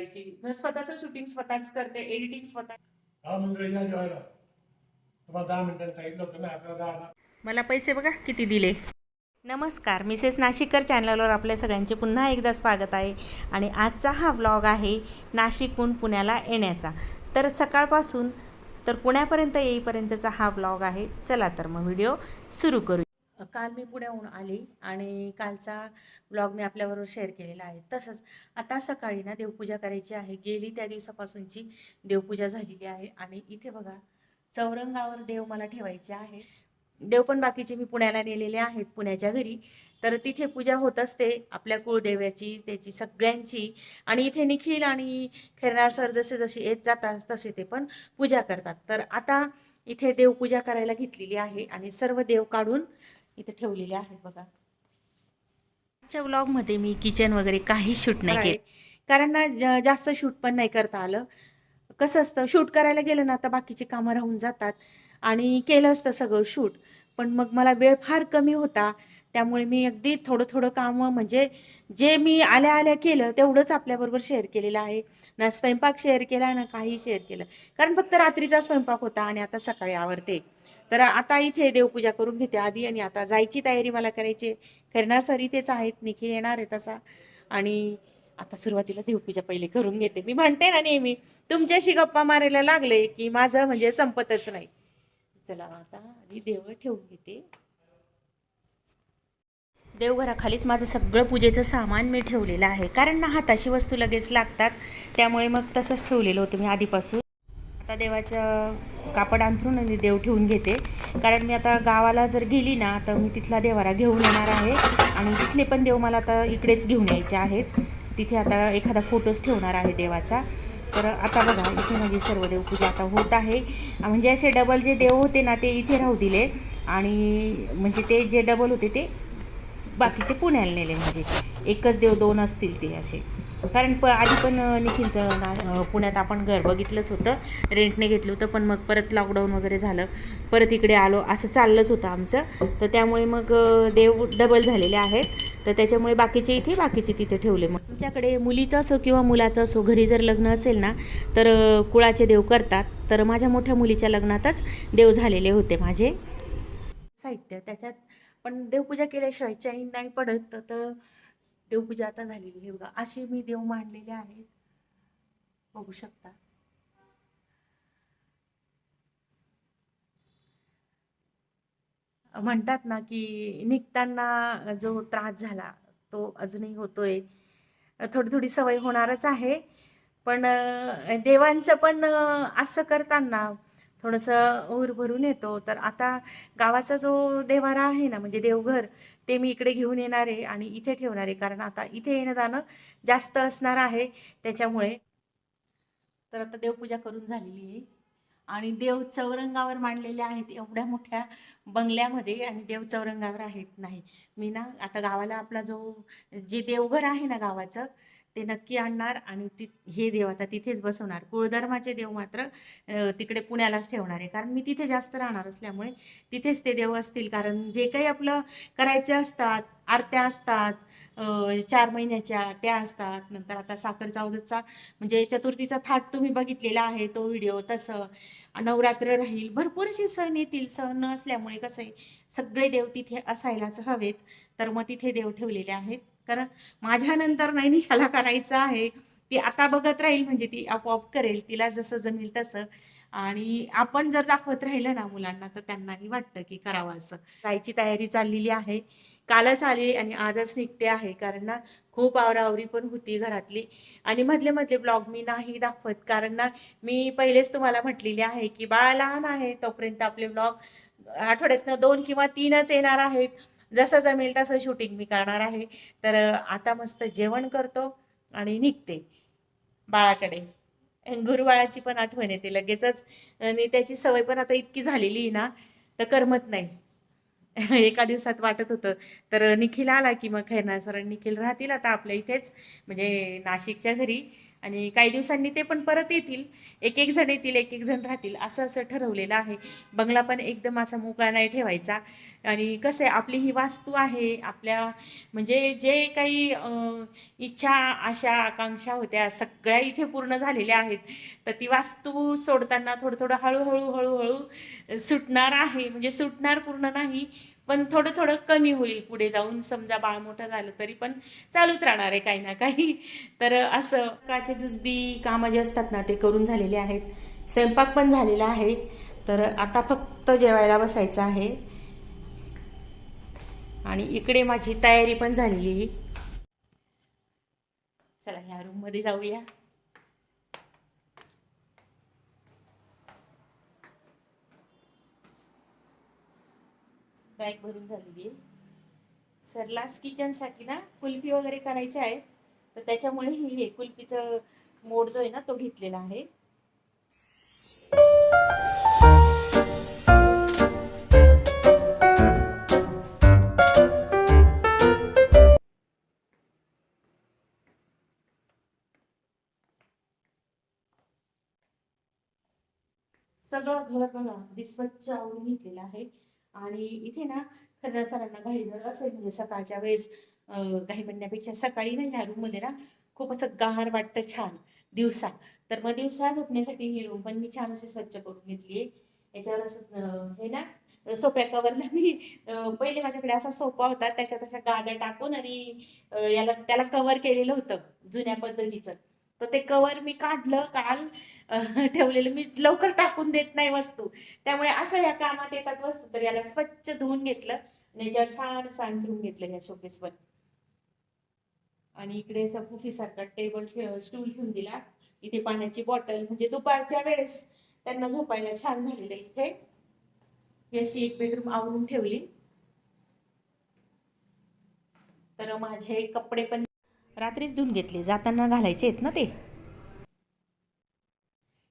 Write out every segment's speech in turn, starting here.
करायची. मी स्वतःचं शूटिंग स्वतःच करते एडिटिंग स्वतः. हा मंडळी या जेवायला. तुम्हाला दहा मिनिटांनी सांगितलं होतं ना आपल्याला दहा दहा. मला पैसे बघा किती दिले? नमस्कार मिसेस नाशिककर चॅनलवर आपल्या सगळ्यांचे पुन्हा एकदा स्वागत आहे. आणि आजचा हा व्लॉग आहे नाशिकहून पुण्याला येण्याचा. तर सकाळपासून तर पुण्यापर्यंत येईपर्यंतचा हा व्लॉग आहे. चला तर मग व्हिडिओ सुरू करू काल मी पुण्याहून आली आणि कालचा ब्लॉग मी आपल्याबरोबर शेअर केलेला आहे. तसंच आता सकाळी ना देवपूजा करायची आहे. गेली त्या दिवसापासूनची देवपूजा झालेली आहे आणि इथे बघा चौरंगावर देव मला ठेवायचे आहे. देव पण बाकीचे मी पुण्याला नेलेले आहेत पुण्याच्या घरी. तर तिथे पूजा होत असते आपल्या कुळदेव्याची त्याची सगळ्यांची. आणि इथे निखिल आणि खेरणार सर जसे जसे येत जातात तसे ते पण पूजा करतात. तर आता इथे देवपूजा करायला घेतलेली आहे आणि सर्व देव काढून इथे ठेवलेले आहेत बघा. आजच्या व्लॉगमध्ये मी किचन वगैरे काही शूट नाही केलं. कारण ना जास्त शूट पण नाही करता आलं. कसं असतं शूट करायला गेलं ना आता बाकीची कामं राहून जातात. आणि केलं असतं सगळं शूट पण मग मला वेळ फार कमी होता. त्यामुळे मी अगदी थोडं थोडं कामं म्हणजे जे मी आल्या आल्या केलं तेवढंच आपल्याबरोबर शेअर केलेलं आहे. ना स्वयंपाक शेअर केला ना काही शेअर केलं. कारण फक्त रात्रीचा स्वयंपाक होता आणि आता सकाळी आवरते. तर आता इथे देवपूजा करून घेते आधी आणि आता जायची तयारी मला करायची करणार सर इथेच आहेत निखिल येणार आहे तसा. आणि आता सुरुवातीला देवपूजा पहिले करून घेते. मी म्हणते ना नेहमी तुमच्याशी गप्पा मारायला लागले की माझं म्हणजे संपतच नाही. चला आता आधी देव ठेवून घेते. देवघराखालीच माझं सगळं पूजेचं सामान मी ठेवलेलं आहे. कारण ना हाताशी वस्तू लगेच लागतात त्यामुळे मग तसंच ठेवलेलं होतं मी आधीपासून. आता देवाचं कापड अंथरून आणि देव ठेवून घेते. कारण मी आता गावाला जर गेली ना तर मी तिथला देवारा घेऊन येणार आहे. आणि तिथले पण देव मला आता इकडेच घेऊन यायचे आहेत. तिथे आता एखादा फोटोच ठेवणार आहे देवाचा. तर आता बघा इथे माझी सर्व देवपूजा आता होत आहे. म्हणजे असे डबल जे देव होते ना ते इथे राहू दिले. आणि म्हणजे ते जे डबल होते ते बाकीचे पुण्याला नेले. म्हणजे एकच देव दोन असतील ते असे. कारण प आधी पण निखिलचं ना पुण्यात आपण घर बघितलंच होतं. रेंटने घेतलं होतं पण मग परत लॉकडाऊन वगैरे झालं. परत इकडे आलो असं चाललंच होतं आमचं. तर त्यामुळे मग देव डबल झालेले आहेत. तर त्याच्यामुळे बाकीचे इथे बाकीचे तिथे ठेवले. मग तुमच्याकडे मुलीचं असो किंवा मुलाचं असो घरी जर लग्न असेल ना तर कुळाचे देव करतात. तर माझ्या मोठ्या मुलीच्या लग्नातच देव झालेले होते माझे. साहित्य त्याच्यात. पण देवपूजा केल्याशिवाय चैन नाही पडत. तर देवपूजा आता झालेली आहे बघा. असे मी देव मांडलेले आहेत. बघू शकता. म्हणतात ना की निघताना जो त्रास झाला तो अजूनही होतोय. थोडी थोडी सवय होणारच आहे. पण देवांचं पण असं करताना थोडंसं ऊर भरून येतो. तर आता गावाचा जो देवारा आहे ना म्हणजे देवघर ते मी इकडे घेऊन येणार आहे आणि इथे ठेवणार आहे. कारण आता इथे येणं जाणं जास्त असणार आहे त्याच्यामुळे. तर आता देवपूजा करून झालेली आहे. आणि देव चौरंगावर मांडलेले आहेत एवढ्या मोठ्या बंगल्यामध्ये आणि देव चौरंगावर आहेत नाही. मी ना आता गावाला आपला जो जे देवघर आहे ना गावाचं ते नक्की आणणार आणि ति हे देव आता तिथेच बसवणार. कुळधर्माचे देव मात्र तिकडे पुण्यालाच ठेवणार आहे. कारण मी तिथे जास्त राहणार असल्यामुळे तिथेच ते देव असतील. कारण जे काही आपलं करायचे असतात आरत्या असतात चार महिन्याच्या त्या असतात. नंतर आता साखर चौदचा म्हणजे चतुर्थीचा थाट तुम्ही बघितलेला आहे तो व्हिडिओ तसं. नवरात्र राहील. भरपूर असे सण येतील. सण असल्यामुळे कसं आहे सगळे देव तिथे असायलाच हवेत. तर मग तिथे देव ठेवलेले आहेत. कारण माझ्यानंतर नैनिशाला करायचं आहे. ती आता बघत राहील म्हणजे ती आपोआप करेल. तिला जसं जमेल तसं. आणि आपण जर दाखवत राहिलं ना मुलांना तर त्यांनाही वाटतं की करावं असं. जायची तयारी चाललेली आहे. कालच आली आणि आजच निघते आहे. कारण ना खूप आवरावरी पण होती घरातली. आणि मधले मधले ब्लॉग मी नाही दाखवत. कारण ना मी पहिलेच तुम्हाला म्हटलेली आहे की बाळ लहान आहे तोपर्यंत आपले ब्लॉग आठवड्यातनं दोन किंवा तीनच येणार आहेत. जसं जमेल तसं शूटिंग मी करणार आहे. तर आता मस्त जेवण करतो आणि निघते बाळाकडे. गुरुबाळाची पण आठवण येते लगेचच. आणि त्याची सवय पण आता इतकी झालेली आहे ना तर करमत नाही. एका दिवसात वाटत होतं. तर निखिल आला की मग खैरनार सर निखिल राहतील आता आपल्या इथेच. म्हणजे नाशिकच्या घरी. आणि काही दिवसांनी ते पण परत येतील. एक एक जण येतील एक एक जण राहतील असं असं ठरवलेलं आहे. बंगला पण एकदम असा मोकळा नाही ठेवायचा. आणि कसं आहे आपली ही वास्तू आहे आपल्या म्हणजे जे काही इच्छा आशा आकांक्षा होत्या सगळ्या इथे पूर्ण झालेल्या आहेत. तर ती वास्तू सोडताना थोडं थोडं हळूहळू हळूहळू सुटणार आहे. म्हणजे सुटणार पूर्ण नाही पण थोडं थोडं कमी होईल पुढे जाऊन. समजा बाळ मोठं झालं तरी पण चालूच राहणार आहे काही ना काही. तर असं काचे जुजबी कामं जे असतात ना ते करून झालेले आहेत. स्वयंपाक पण झालेला आहे. तर आता फक्त जेवायला बसायचं आहे. आणि इकडे माझी तयारी पण झालेली. आहे. चला ह्या रूममध्ये जाऊया. बॅग भरून झालेली आहे. सरलास किचनसाठी ना कुल्फी वगैरे करायची आहे तर त्याच्यामुळे हे कुल्फीचं मोड जो आहे ना तो घेतलेला आहे. सगळं घर बघा अगदी स्वच्छ घेतलेलं आहे. आणि इथे ना खरं सरांना घाई जर असेल म्हणजे सकाळच्या वेळेस घाई म्हणण्यापेक्षा सकाळी ना ह्या रूममध्ये ना खूप असं गार वाटतं छान दिवसा तर मग दिवसा झोपण्यासाठी ही रूम पण मी छान असे स्वच्छ करून घेतली याच्यावर असं हे ना सोप्या कवरला मी पहिले माझ्याकडे असा सोपा होता त्याच्यात अशा गाद्या टाकून आणि याला त्याला कव्हर केलेलं होतं जुन्या पद्धतीचं. तर ते कव्हर मी काढलं काल ठेवलेलं मी लवकर टाकून देत नाही वस्तू. त्यामुळे अशा या कामात येतात वस्तू. तर याला स्वच्छ धुवून घेतलं आणि याच्यावर छान सांथरून घेतलं या शोकेसवर आणि इकडे असं सारखा टेबल स्टूल ठेवून दिला. इथे पाण्याची बॉटल म्हणजे दुपारच्या वेळेस त्यांना झोपायला छान झालेलं इथे. अशी एक बेडरूम आवरून ठेवली. तर माझे कपडे पण रात्रीच धुवून घेतले. जाताना घालायचे आहेत ना ते?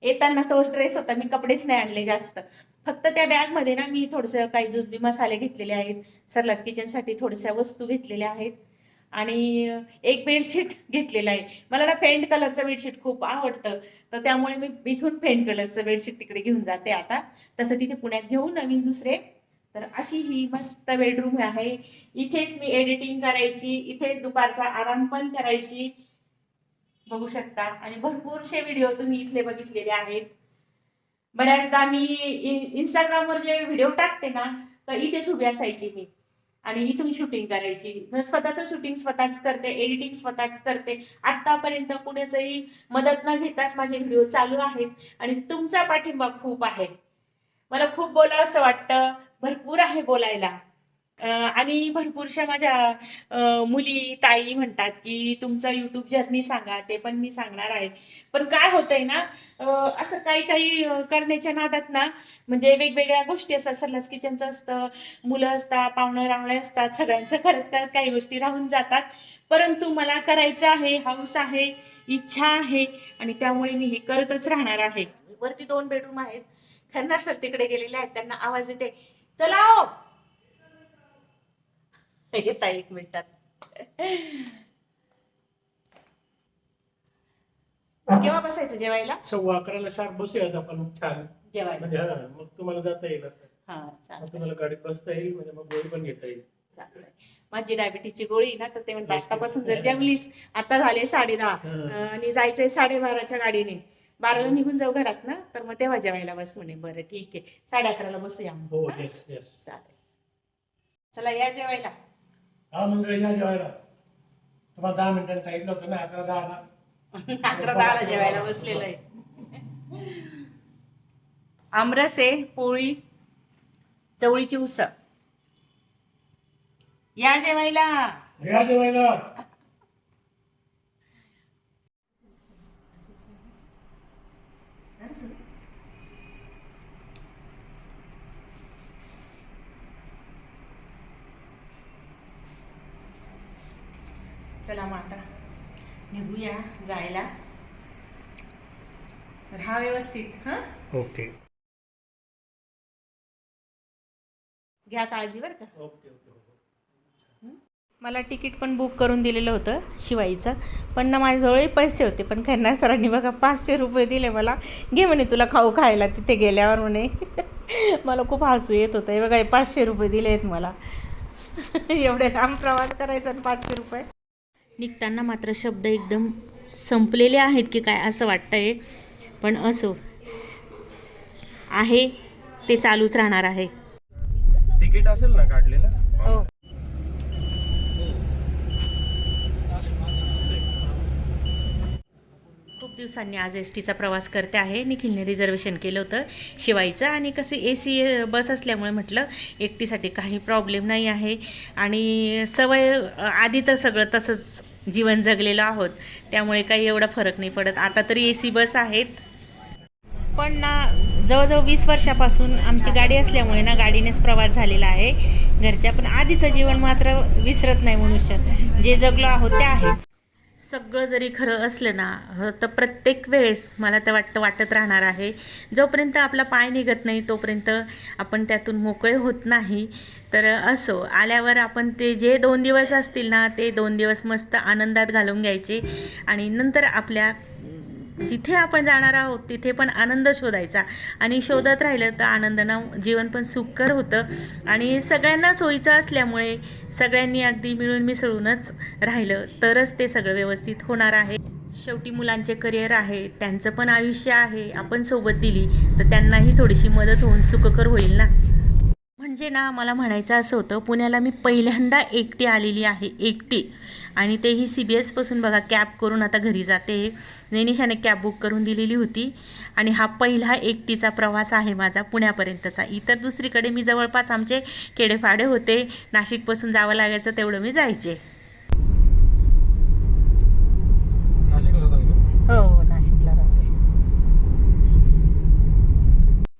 येताना तो ड्रेस होता. मी कपडेच नाही आणले जास्त. फक्त त्या बॅगमध्ये ना मी थोडस काही जुजबी मसाले घेतलेले आहेत. सरलास किचनसाठी थोड्याशा वस्तू घेतलेल्या आहेत. आणि एक बेडशीट घेतलेलं आहे. मला ना फेंट कलरचं बेडशीट खूप आवडतं. तर त्यामुळे मी इथून फेंट कलरचं बेडशीट तिकडे घेऊन जाते आता. तसं तिथे पुण्यात घेऊ नवीन दुसरे. तर अशी ही मस्त बेडरूम आहे. इथेच मी एडिटिंग करायची. इथेच दुपारचा आराम पण करायची. बघू शकता. आणि भरपूरसे व्हिडिओ तुम्ही इथले बघितलेले आहेत. बऱ्याचदा मी इंस्टाग्रामवर जे व्हिडिओ टाकते ना तर इथेच उभी असायची मी. आणि इथून शूटिंग करायची. स्वतःचं शूटिंग स्वतःच करते एडिटिंग स्वतःच करते. आतापर्यंत कुणाचंही मदत न घेताच माझे व्हिडिओ चालू आहेत. आणि तुमचा पाठिंबा खूप आहे. मला खूप बोलावं असं वाटतं. भरपूर आहे बोलायला. आणि भरपूरशा माझ्या मुली ताई म्हणतात की तुमचा युट्यूब जर्नी सांगा ते पण मी सांगणार आहे. पण काय होतंय ना असं काही काही करण्याच्या नादात ना म्हणजे वेगवेगळ्या गोष्टी असतात. सल्लास किचनचं असतं मुलं असतात पाहुणं रावळे असतात सगळ्यांचं करत करत काही गोष्टी राहून जातात. परंतु मला करायचं आहे हौस आहे इच्छा आहे आणि त्यामुळे मी हे करतच राहणार आहे. वरती दोन बेडरूम आहेत. खन्नार सर तिकडे गेलेले आहेत. त्यांना आवाज येते चला हो! येता एक मिनिटात. केव्हा बसायचं जेवायला? सव्वा अकराला शार्प बसूयात आपण छान. जेवायला. म्हणजे हा मग तुम्हाला जाता येईल आता. हा मग चालेल तुम्हाला गाडीत बसता येईल म्हणजे मग गोळी पण घेता येईल. माझी डायबिटीजची गोळी ना तर ते म्हणतात आतापासून जर जेवलीस आता झाले साडे दहा. आणि जायचंय साडेबाराच्या गाडीने. बाराला निघून जाऊ घरात ना तर मग तेव्हा जेवायला बस म्हणे बरं ठीक आहे. साडे अकराला बसूया मग. हो? येस येस चालेल. चला या जेवायला. मंडळी या जेवायला. तुम्हाला दहा मिनिटांनी सांगितलं होतं ना अकरा दहाला अकरा दहाला जेवायला बसलेलं आहे. आमरस आहे पोळी चवळीची उसळ. या जेवायला. या जेवायला. चला मग आता निघूया जायला. तर हा व्यवस्थित हा? ओके. घ्या काळजी बरं का. ओके ओके मला तिकीट पण बुक करून दिलेलं होतं शिवाईचं. पण ना माझ्याजवळही पैसे होते पण खन्ना सरांनी बघा पाचशे रुपये दिले मला. घे म्हणे तुला खाऊ खायला तिथे गेल्यावर म्हणे. मला खूप हसू येत होतं. हे बघा हे पाचशे रुपये दिले आहेत मला. एवढे लांब प्रवास करायचा आणि पाचशे रुपये. निघताना मात्र शब्द एकदम संपलेले आहेत की काय असं वाटतंय. पण असो. आहे ते चालूच राहणार आहे. तिकीट असेल ना काढलेलं? हो. दिवसांनी आज एस टीचा प्रवास करते आहे. निखिलने रिझर्वेशन केलं होतं शिवायचं आणि कसं ए सी बस असल्यामुळे म्हटलं एकटीसाठी काही प्रॉब्लेम नाही आहे. आणि सवय आधी तर सगळं तसंच जीवन जगलेलं आहोत. त्यामुळे काही एवढा फरक नाही पडत. आता तरी ए सी बस आहेत. पण ना जवळजवळ वीस वर्षापासून आमची गाडी असल्यामुळे ना गाडीनेच प्रवास झालेला आहे. घरच्या पण आधीचं जीवन मात्र विसरत नाही मनुष्य. जे जगलो आहोत ते आहेच. सगळं जरी खरं असलं ना ह- तर प्रत्येक वेळेस मला तर वाटतं वाटत राहणार आहे. जोपर्यंत आपला पाय निघत नाही तोपर्यंत आपण त्यातून मोकळे होत नाही. तर असो आल्यावर आपण ते जे दोन दिवस असतील ना ते दोन दिवस मस्त आनंदात घालून घ्यायचे आणि नंतर आपल्या जिथे आपण जाणार आहोत तिथे पण आनंद शोधायचा. आणि शोधत राहिलं तर आनंदानं जीवन पण सुखकर होतं. आणि सगळ्यांना सोयीचं असल्यामुळे सगळ्यांनी अगदी मिळून मिसळूनच राहिलं. तरच ते सगळं व्यवस्थित होणार आहे. शेवटी मुलांचे करिअर आहे त्यांचं पण आयुष्य आहे आपण सोबत दिली तर त्यांनाही थोडीशी मदत होऊन सुखकर होईल ना? म्हणजे ना मला म्हणायचं असं होतं पुण्याला मी पहिल्यांदा एकटी आलेली आहे एकटी. आणि तेही सी बी एसपासून बघा कॅब करून आता घरी जाते. नैनिशाने कॅब बुक करून दिलेली होती. आणि हा पहिला एकटीचा प्रवास आहे माझा पुण्यापर्यंतचा. इतर दुसरीकडे मी जवळपास आमचे खेडेफाडे होते. नाशिकपासून जावं लागायचं तेवढं मी जायचे नाशिकला जातो तू हो नाशिकला राहते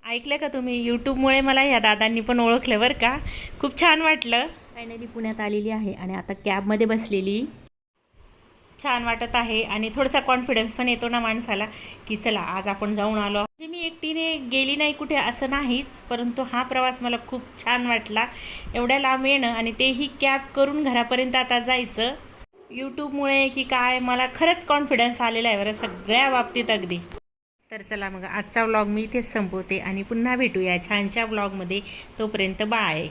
ऐकलं का तुम्ही? यूट्यूबमुळे मला ह्या दादांनी पण ओळखलं बरं का. खूप छान वाटलं. फायनली पुण्यात आलेली आहे आणि आता कॅबमध्ये बसलेली. छान वाटत आहे आणि थोडासा कॉन्फिडन्स पण येतो ना माणसाला की चला आज आपण जाऊन आलो. म्हणजे मी एकटीने गेली नाही कुठे असं नाहीच परंतु हा प्रवास मला खूप छान वाटला. एवढ्या लांब येणं आणि तेही कॅब करून घरापर्यंत आता जायचं. यूट्यूबमुळे की काय मला खरंच कॉन्फिडन्स आलेला आहे बरं सगळ्या बाबतीत अगदी. तर चला मग आजचा व्लॉग मी इथेच संपवते आणि पुन्हा भेटूया छानशा व्लॉगमध्ये तोपर्यंत बाय